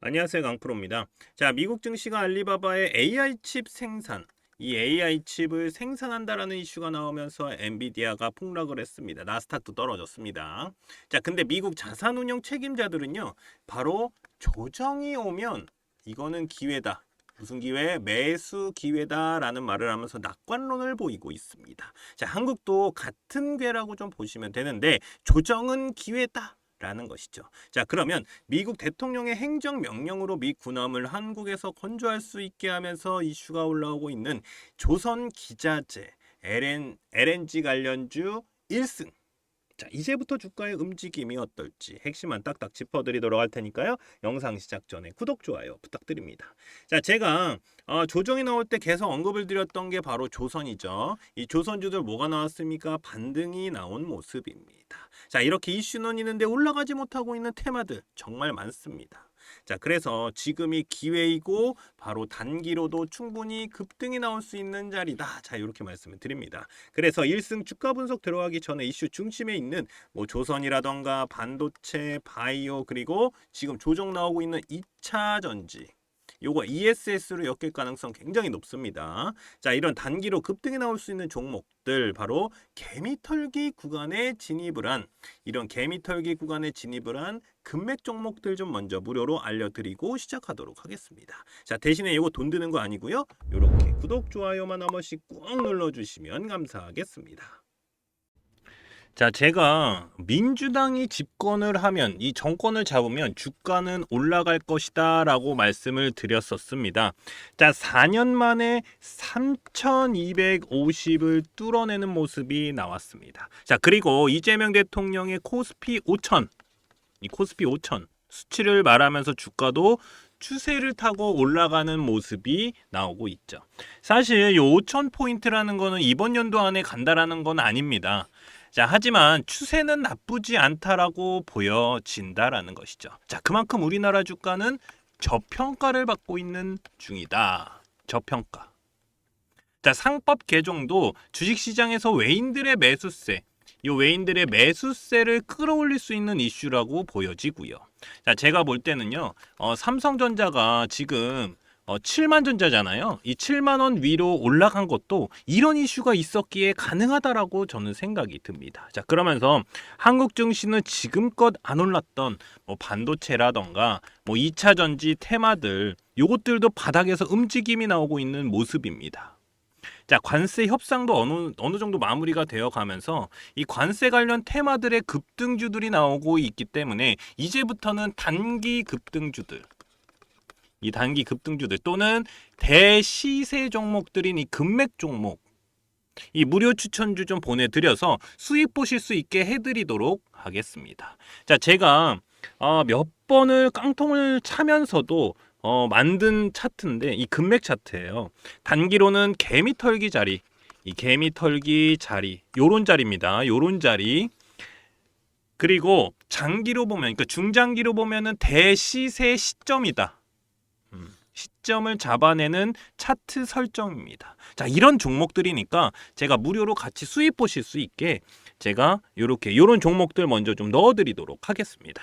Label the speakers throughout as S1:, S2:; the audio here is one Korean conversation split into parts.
S1: 안녕하세요 강프로입니다. 자 미국 증시가 알리바바의 AI 칩 생산 이 AI 칩을 생산한다라는 이슈가 나오면서 엔비디아가 폭락을 했습니다. 나스닥도 떨어졌습니다. 자 근데 미국 자산운용 책임자들은요 바로 조정이 오면 이거는 기회다. 무슨 기회? 매수 기회다라는 말을 하면서 낙관론을 보이고 있습니다. 자, 한국도 같은 괴라고 좀 보시면 되는데 조정은 기회다. 라는 것이죠. 자, 그러면 미국 대통령의 행정 명령으로 미 군함을 한국에서 건조할 수 있게 하면서 이슈가 올라오고 있는 조선 기자재 LN, LNG 관련주 1승. 자, 이제부터 주가의 움직임이 어떨지 핵심만 딱딱 짚어드리도록 할 테니까요. 영상 시작 전에 구독, 좋아요 부탁드립니다. 자, 제가 어, 조정이 나올 때 계속 언급을 드렸던 게 바로 조선이죠. 이 조선주들 뭐가 나왔습니까? 반등이 나온 모습입니다. 자, 이렇게 이슈는 있는데 올라가지 못하고 있는 테마들 정말 많습니다. 자, 그래서 지금이 기회이고 바로 단기로도 충분히 급등이 나올 수 있는 자리다. 자, 이렇게 말씀을 드립니다. 그래서 1승 주가 분석 들어가기 전에 이슈 중심에 있는 뭐 조선이라던가 반도체, 바이오 그리고 지금 조정 나오고 있는 2차 전지 요거 ESS로 엮일 가능성 굉장히 높습니다. 자, 이런 단기로 급등이 나올 수 있는 종목들 바로 개미털기 구간에 진입을 한 이런 개미털기 구간에 진입을 한 금맥 종목들 좀 먼저 무료로 알려드리고 시작하도록 하겠습니다. 자, 대신에 이거 돈 드는 거 아니고요. 요렇게 구독, 좋아요만 한 번씩 꾹 눌러주시면 감사하겠습니다. 자, 제가 민주당이 집권을 하면 이 정권을 잡으면 주가는 올라갈 것이다라고 말씀을 드렸었습니다. 자, 4년 만에 3,250을 뚫어내는 모습이 나왔습니다. 자, 그리고 이재명 대통령의 코스피 5천, 이 코스피 5천 수치를 말하면서 주가도 추세를 타고 올라가는 모습이 나오고 있죠. 사실 이 5천 포인트라는 거는 이번 연도 안에 간다라는 건 아닙니다. 자, 하지만 추세는 나쁘지 않다라고 보여진다라는 것이죠. 자, 그만큼 우리나라 주가는 저평가를 받고 있는 중이다. 저평가. 자, 상법 개정도 주식시장에서 외인들의 매수세, 이 외인들의 매수세를 끌어올릴 수 있는 이슈라고 보여지고요. 자, 제가 볼 때는요, 어, 삼성전자가 지금 어, 7만 전자잖아요. 이 7만 원 위로 올라간 것도 이런 이슈가 있었기에 가능하다라고 저는 생각이 듭니다. 자, 그러면서 한국 증시는 지금껏 안 올랐던 뭐 반도체라던가 뭐 2차 전지 테마들 요것들도 바닥에서 움직임이 나오고 있는 모습입니다. 자, 관세 협상도 어느 어느 정도 마무리가 되어 가면서 이 관세 관련 테마들의 급등주들이 나오고 있기 때문에 이제부터는 단기 급등주들 이 단기 급등주들 또는 대시세 종목들인 이 금맥 종목 이 무료 추천주 좀 보내드려서 수익 보실 수 있게 해드리도록 하겠습니다. 자, 제가 어, 몇 번을 깡통을 차면서도 어, 만든 차트인데 이 금맥 차트예요. 단기로는 개미 털기 자리, 이 개미 털기 자리, 요런 자리입니다. 요런 자리. 그리고 장기로 보면, 그러니까 중장기로 보면은 대시세 시점이다. 음, 시점을 잡아내는 차트 설정입니다. 자, 이런 종목들이니까 제가 무료로 같이 수입 보실 수 있게 제가 이렇게 이런 종목들 먼저 좀 넣어 드리도록 하겠습니다.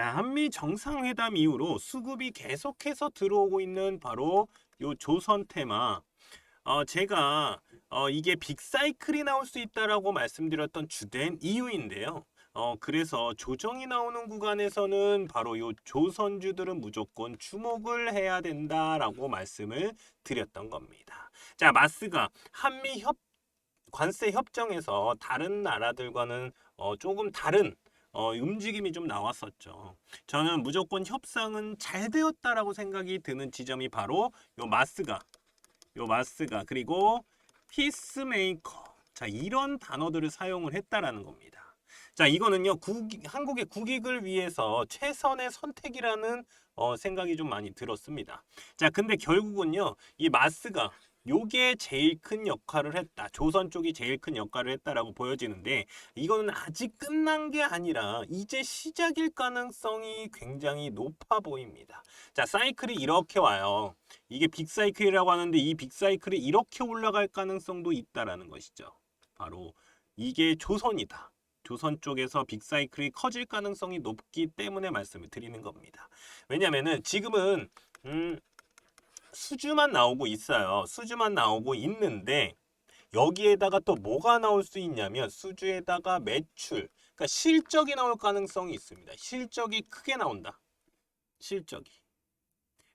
S1: 자, 한미 정상회담 이후로 수급이 계속해서 들어오고 있는 바로 요 조선 테마. 어, 제가 어, 이게 빅사이클이 나올 수 있다라고 말씀드렸던 주된 이유인데요. 어, 그래서 조정이 나오는 구간에서는 바로 요 조선주들은 무조건 주목을 해야 된다라고 말씀을 드렸던 겁니다. 자, 마스가 한미 협 관세 협정에서 다른 나라들과는 어, 조금 다른 어, 움직임이 좀 나왔었죠. 저는 무조건 협상은 잘 되었다라고 생각이 드는 지점이 바로 요 마스가, 요 마스가 그리고 피스메이커. 자 이런 단어들을 사용을 했다라는 겁니다. 자 이거는요 국, 한국의 국익을 위해서 최선의 선택이라는 어, 생각이 좀 많이 들었습니다. 자 근데 결국은요 이 마스가 요게 제일 큰 역할을 했다. 조선 쪽이 제일 큰 역할을 했다라고 보여지는데 이거는 아직 끝난 게 아니라 이제 시작일 가능성이 굉장히 높아 보입니다. 자, 사이클이 이렇게 와요. 이게 빅사이클이라고 하는데 이 빅사이클이 이렇게 올라갈 가능성도 있다라는 것이죠. 바로 이게 조선이다. 조선 쪽에서 빅사이클이 커질 가능성이 높기 때문에 말씀을 드리는 겁니다. 왜냐면은 지금은 음 수주만 나오고 있어요. 수주만 나오고 있는데 여기에다가 또 뭐가 나올 수 있냐면 수주에다가 매출, 그러니까 실적이 나올 가능성이 있습니다. 실적이 크게 나온다. 실적이.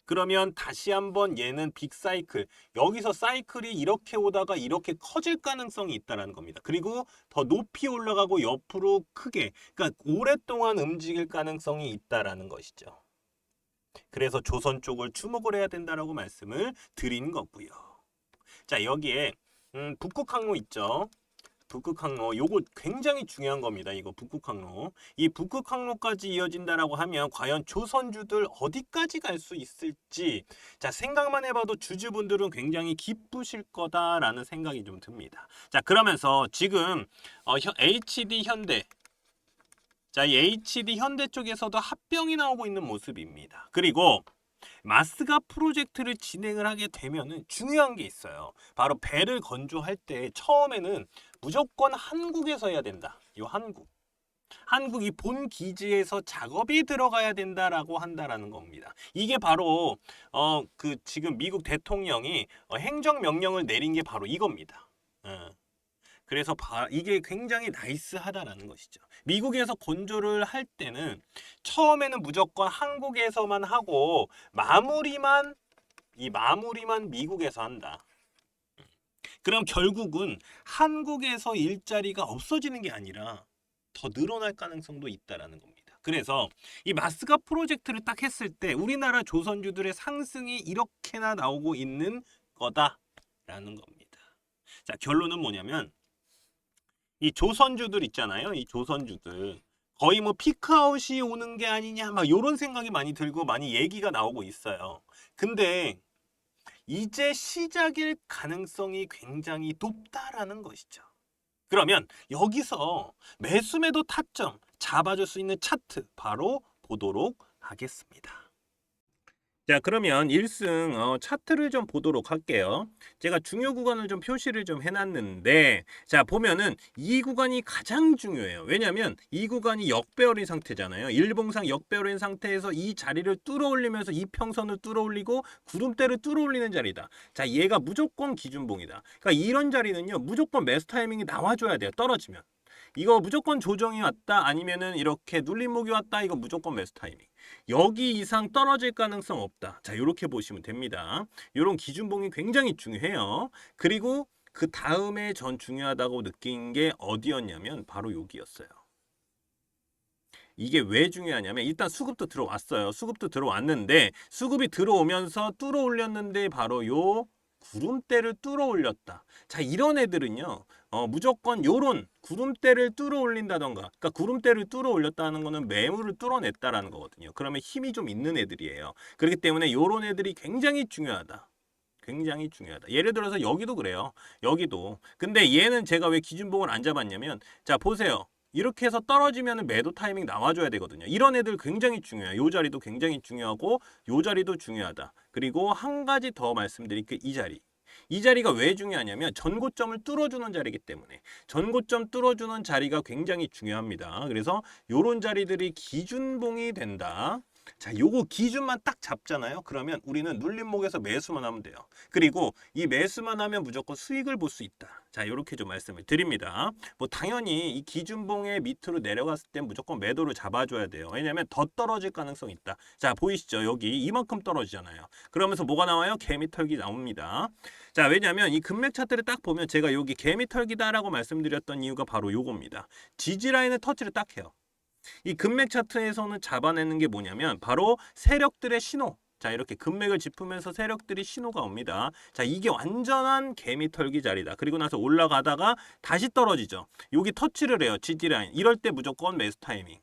S1: 그러면 다시 한번 얘는 빅사이클 여기서 사이클이 이렇게 오다가 이렇게 커질 가능성이 있다라는 겁니다. 그리고 더 높이 올라가고 옆으로 크게 그러니까 오랫동안 움직일 가능성이 있다라는 것이죠. 그래서 조선 쪽을 주목을 해야 된다라고 말씀을 드린 거고요. 자 여기에 음, 북극 항로 있죠. 북극 항로 요거 굉장히 중요한 겁니다. 이거 북극 항로. 이 북극 항로까지 이어진다라고 하면 과연 조선주들 어디까지 갈 수 있을지 자 생각만 해봐도 주주분들은 굉장히 기쁘실 거다라는 생각이 좀 듭니다. 자 그러면서 지금 어, 현- HD 현대 자, 이 HD 현대 쪽에서도 합병이 나오고 있는 모습입니다. 그리고 마스가 프로젝트를 진행을 하게 되면은 중요한 게 있어요. 바로 배를 건조할 때 처음에는 무조건 한국에서 해야 된다. 이 한국. 한국이 본 기지에서 작업이 들어가야 된다라고 한다라는 겁니다. 이게 바로 어 그 지금 미국 대통령이 어, 행정 명령을 내린 게 바로 이겁니다. 어. 그래서 바, 이게 굉장히 나이스하다라는 것이죠. 미국에서 건조를 할 때는 처음에는 무조건 한국에서만 하고 마무리만 이 마무리만 미국에서 한다. 그럼 결국은 한국에서 일자리가 없어지는 게 아니라 더 늘어날 가능성도 있다라는 겁니다. 그래서 이 마스가 프로젝트를 딱 했을 때 우리나라 조선주들의 상승이 이렇게나 나오고 있는 거다라는 겁니다. 자, 결론은 뭐냐면 이 조선주들 있잖아요. 이 조선주들 거의 뭐 피크아웃이 오는 게 아니냐 막 이런 생각이 많이 들고 많이 얘기가 나오고 있어요. 근데 이제 시작일 가능성이 굉장히 높다라는 것이죠. 그러면 여기서 매수매도 타점 잡아줄 수 있는 차트 바로 보도록 하겠습니다. 자 그러면 1승 어, 차트를 좀 보도록 할게요. 제가 중요 구간을 좀 표시를 좀 해놨는데 자 보면은 이 구간이 가장 중요해요. 왜냐하면 이 구간이 역배열인 상태잖아요. 일봉상 역배열인 상태에서 이 자리를 뚫어 올리면서 이 평선을 뚫어 올리고 구름대를 뚫어 올리는 자리다. 자 얘가 무조건 기준봉이다. 그러니까 이런 자리는요 무조건 매수 타이밍이 나와줘야 돼요. 떨어지면. 이거 무조건 조정이 왔다 아니면은 이렇게 눌림목이 왔다 이거 무조건 매수 타이밍. 여기 이상 떨어질 가능성 없다. 자, 이렇게 보시면 됩니다. 이런 기준봉이 굉장히 중요해요. 그리고 그 다음에 전 중요하다고 느낀 게 어디였냐면 바로 여기였어요. 이게 왜 중요하냐면 일단 수급도 들어왔어요. 수급도 들어왔는데 수급이 들어오면서 뚫어 올렸는데 바로 요 구름대를 뚫어 올렸다. 자, 이런 애들은요. 어, 무조건 요런 구름대를 뚫어 올린다던가 그러니까 구름대를 뚫어 올렸다는 거는 매물을 뚫어냈다라는 거거든요. 그러면 힘이 좀 있는 애들이에요. 그렇기 때문에 요런 애들이 굉장히 중요하다. 굉장히 중요하다. 예를 들어서 여기도 그래요. 여기도. 근데 얘는 제가 왜 기준봉을 안 잡았냐면 자, 보세요. 이렇게 해서 떨어지면 매도 타이밍 나와줘야 되거든요. 이런 애들 굉장히 중요해요. 요 자리도 굉장히 중요하고 요 자리도 중요하다. 그리고 한 가지 더 말씀드릴 게 이 자리. 이 자리가 왜 중요하냐면 전고점을 뚫어주는 자리이기 때문에 전고점 뚫어주는 자리가 굉장히 중요합니다. 그래서 요런 자리들이 기준봉이 된다. 자, 요거 기준만 딱 잡잖아요. 그러면 우리는 눌림목에서 매수만 하면 돼요. 그리고 이 매수만 하면 무조건 수익을 볼 수 있다. 자, 이렇게 좀 말씀을 드립니다. 뭐 당연히 이 기준봉의 밑으로 내려갔을 땐 무조건 매도를 잡아줘야 돼요. 왜냐하면 더 떨어질 가능성이 있다. 자, 보이시죠? 여기 이만큼 떨어지잖아요. 그러면서 뭐가 나와요? 개미털기 나옵니다. 자, 왜냐하면 이 금맥 차트를 딱 보면 제가 여기 개미털기다라고 말씀드렸던 이유가 바로 요겁니다. 지지 라인을 터치를 딱 해요. 이 금맥 차트에서는 잡아내는 게 뭐냐면 바로 세력들의 신호. 자 이렇게 금맥을 짚으면서 세력들이 신호가 옵니다. 자 이게 완전한 개미 털기 자리다. 그리고 나서 올라가다가 다시 떨어지죠. 여기 터치를 해요. 지지라인. 이럴 때 무조건 매수 타이밍.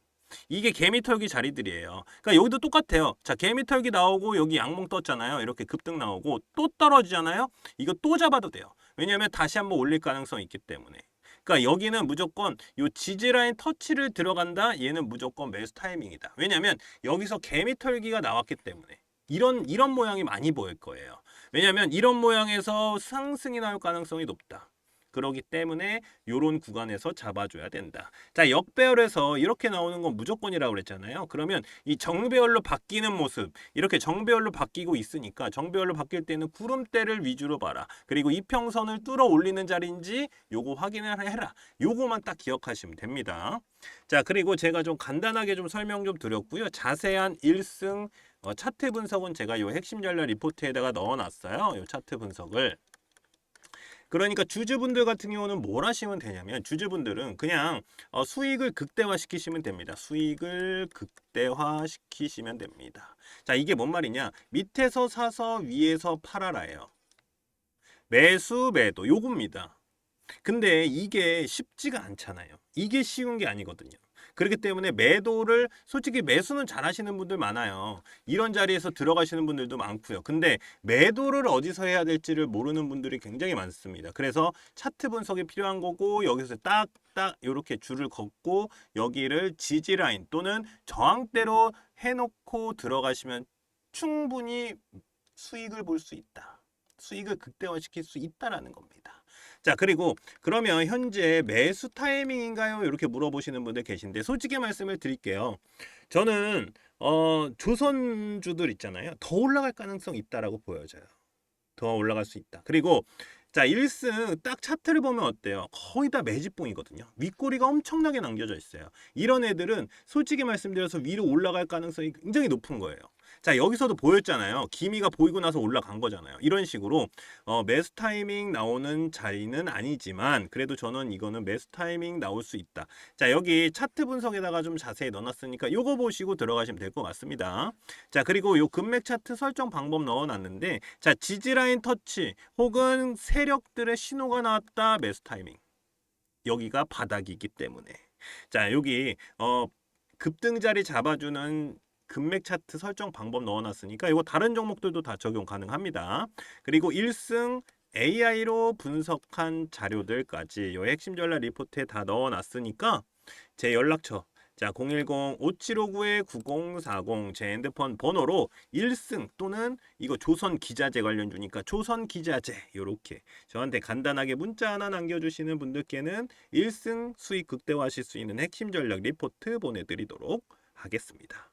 S1: 이게 개미 털기 자리들이에요. 그러니까 여기도 똑같아요. 자, 개미 털기 나오고 여기 양봉 떴잖아요. 이렇게 급등 나오고 또 떨어지잖아요. 이거 또 잡아도 돼요. 왜냐하면 다시 한번 올릴 가능성이 있기 때문에. 그러니까 여기는 무조건 요 지지라인 터치를 들어간다. 얘는 무조건 매수 타이밍이다. 왜냐하면 여기서 개미 털기가 나왔기 때문에 이런 이런 모양이 많이 보일 거예요. 왜냐하면 이런 모양에서 상승이 나올 가능성이 높다. 그러기 때문에 요런 구간에서 잡아줘야 된다. 자, 역배열에서 이렇게 나오는 건 무조건이라고 그랬잖아요. 그러면 이 정배열로 바뀌는 모습, 이렇게 정배열로 바뀌고 있으니까 정배열로 바뀔 때는 구름대를 위주로 봐라. 그리고 이평선을 뚫어 올리는 자리인지 요거 확인을 해라. 요거만 딱 기억하시면 됩니다. 자, 그리고 제가 좀 간단하게 좀 설명 좀 드렸고요. 자세한 1승 어, 차트 분석은 제가 요 핵심 전략 리포트에다가 넣어놨어요. 요 차트 분석을. 그러니까 주주분들 같은 경우는 뭘 하시면 되냐면 주주분들은 그냥 어, 수익을 극대화 시키시면 됩니다. 수익을 극대화 시키시면 됩니다. 자, 이게 뭔 말이냐? 밑에서 사서 위에서 팔아라예요. 매수 매도 요겁니다. 근데 이게 쉽지가 않잖아요. 이게 쉬운 게 아니거든요. 그렇기 때문에 매도를 솔직히 매수는 잘 하시는 분들 많아요. 이런 자리에서 들어가시는 분들도 많고요. 근데 매도를 어디서 해야 될지를 모르는 분들이 굉장히 많습니다. 그래서 차트 분석이 필요한 거고 여기서 딱딱 이렇게 줄을 걷고 여기를 지지 라인 또는 저항대로 해놓고 들어가시면 충분히 수익을 볼 수 있다. 수익을 극대화시킬 수 있다라는 겁니다. 자, 그리고 그러면 현재 매수 타이밍인가요? 이렇게 물어보시는 분들 계신데 솔직히 말씀을 드릴게요. 저는 어, 조선주들 있잖아요. 더 올라갈 가능성이 있다라고 보여져요. 더 올라갈 수 있다. 그리고 자, 1승 딱 차트를 보면 어때요? 거의 다 매집봉이거든요. 윗꼬리가 엄청나게 남겨져 있어요. 이런 애들은 솔직히 말씀드려서 위로 올라갈 가능성이 굉장히 높은 거예요. 자 여기서도 보였잖아요. 기미가 보이고 나서 올라간 거잖아요. 이런 식으로 어, 매수 타이밍 나오는 자리는 아니지만 그래도 저는 이거는 매수 타이밍 나올 수 있다. 자 여기 차트 분석에다가 좀 자세히 넣어놨으니까 요거 보시고 들어가시면 될 것 같습니다. 자 그리고 요 금맥 차트 설정 방법 넣어놨는데 자 지지라인 터치 혹은 세력들의 신호가 나왔다 매수 타이밍 여기가 바닥이기 때문에 자 여기 어 급등 자리 잡아주는 금맥 차트 설정 방법 넣어놨으니까 이거 다른 종목들도 다 적용 가능합니다. 그리고 1승 AI로 분석한 자료들까지 요 핵심 전략 리포트에 다 넣어놨으니까 제 연락처 자 010-5759-9040 제 핸드폰 번호로 1승 또는 이거 조선 기자재 관련 주니까 조선 기자재 요렇게 저한테 간단하게 문자 하나 남겨주시는 분들께는 1승 수익 극대화하실 수 있는 핵심 전략 리포트 보내드리도록 하겠습니다.